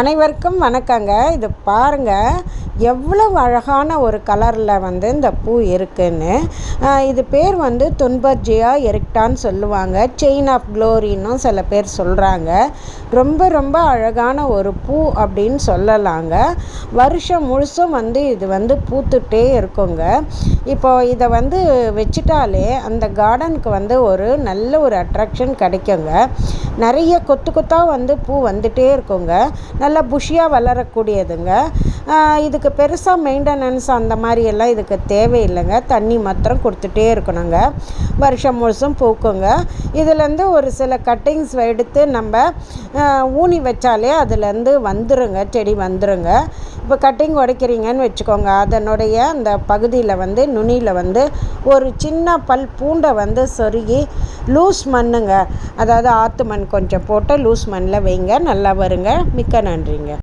அனைவருக்கும் வணக்கங்க. இது பாருங்கள் எவ்வளவு அழகான ஒரு கலரில் வந்து இந்த பூ இருக்குன்னு இது பேர் வந்து துன்பர்ஜியா எரிக்டான்னு சொல்லுவாங்க. செயின் ஆஃப் க்ளோரின்னும் சில பேர் சொல்கிறாங்க ரொம்ப ரொம்ப அழகான ஒரு பூ அப்படின்னு சொல்லலாங்க. வருஷம் முழுசும் வந்து இது வந்து பூத்துட்டே இருக்குங்க. இப்போ இதை வந்து வச்சுட்டாலே அந்த கார்டனுக்கு வந்து ஒரு நல்ல ஒரு அட்ராக்ஷன் கிடைக்குங்க. நிறைய கொத்து கொத்தாக வந்து பூ வந்துகிட்டே இருக்குங்க. நல்லா புஷியாக வளரக்கூடியதுங்க. இதுக்கு பெருசாக மெயின்டெனன்ஸ் அந்த மாதிரி எல்லாம் இதுக்கு தேவையில்லைங்க. தண்ணி மாத்திரம் கொடுத்துட்டே இருக்கணுங்க. வருஷம் முழுசும் பூக்குங்க. இதுலேருந்து ஒரு சில கட்டிங்ஸ் எடுத்து நம்ம ஊனி வச்சாலே அதுலேருந்து வந்துருங்க செடி வந்துருங்க. இப்போ கட்டிங் உடைக்கிறீங்கன்னு வச்சுக்கோங்க. அதனுடைய அந்த பகுதியில் வந்து நுனியில் வந்து ஒரு சின்ன பல் பூண்டை வந்து சொருகி லூஸ் மண்ணுங்க. அதாவது ஆற்று மண் கொஞ்சம் போட்டு லூஸ் மண்ணில் வைங்க. நல்லா வருங்க. மிக்க நன்றிங்க.